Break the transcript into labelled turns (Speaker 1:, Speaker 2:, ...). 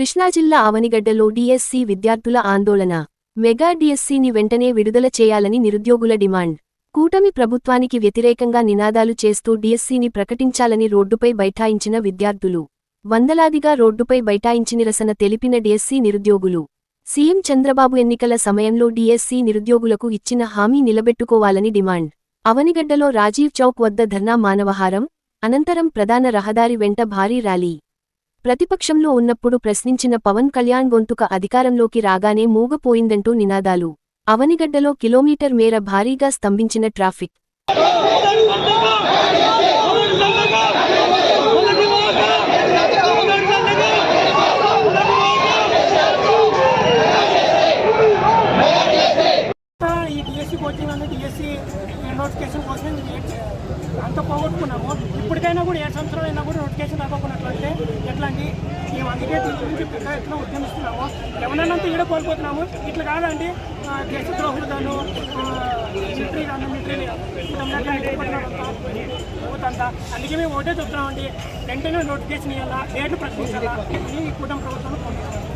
Speaker 1: కృష్ణాజిల్లా ఆవనిగడ్డలో డీఎస్సీ విద్యార్థుల ఆందోళన. మెగా డీఎస్సీని వెంటనే విడుదల చేయాలని నిరుద్యోగుల డిమాండ్. కూటమి ప్రభుత్వానికి వ్యతిరేకంగా నినాదాలు చేస్తూ డీఎస్సీని ప్రకటించాలని రోడ్డుపై బైఠాయించిన విద్యార్థులు. వందలాదిగా రోడ్డుపై బైఠాయించి నిరసన తెలిపిన డీఎస్సీ నిరుద్యోగులు. సీఎం చంద్రబాబు ఎన్నికల సమయంలో డీఎస్సీ నిరుద్యోగులకు ఇచ్చిన హామీ నిలబెట్టుకోవాలని డిమాండ్. అవనిగడ్డలో రాజీవ్ చౌక్ వద్ద ధర్నా మానవహారం. అనంతరం ప్రధాన రహదారి వెంట భారీ ర్యాలీ. ప్రతిపక్షంలో ఉన్నప్పుడు ప్రశ్నించిన పవన్ కళ్యాణ్ గొంతుక అధికారంలోకి రాగానే మూగపోయిందంటూ నినాదాలు. అవనిగడ్డలో కిలోమీటర్ మేర భారీగా స్తంభించిన ట్రాఫిక్.
Speaker 2: ఈ డిఎస్సి కోచింగ్ అనేది నోటిఫికేషన్ కోసం అంత పోగొట్టుకున్నాము. ఇప్పటికైనా కూడా ఏ సంవత్సరాలు అయినా కూడా నోటిఫికేషన్ రాకపోయినట్లయితే ఎట్లాంటి మేము అందుకే దీని గురించి పెద్ద ఎత్తున ఉద్యమిస్తున్నాము. ఎవరినంతా ఈడ కోల్పోతున్నాము. ఇట్లా కాదండి. ఆ, దేశ ద్రోహులు గాను మిలిటరీ గాను మిలిటరీ అంతా అందుకే మేము ఒకటే చెప్తున్నామండి. వెంటనే నోటిఫికేషన్ ఇవ్వాలా డేట్లు ప్రకటించాలా అని ఈ కుటుంబ ప్రభుత్వం కోరుతున్నాము